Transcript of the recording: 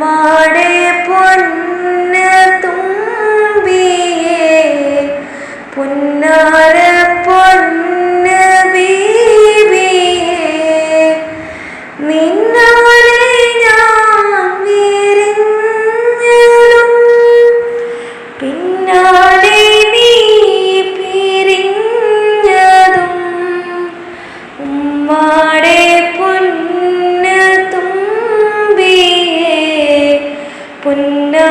മാടേ പൊന്ന് തുമ്പിയേ പുന്നാര പൊന്ന് നീ പൊന്നാ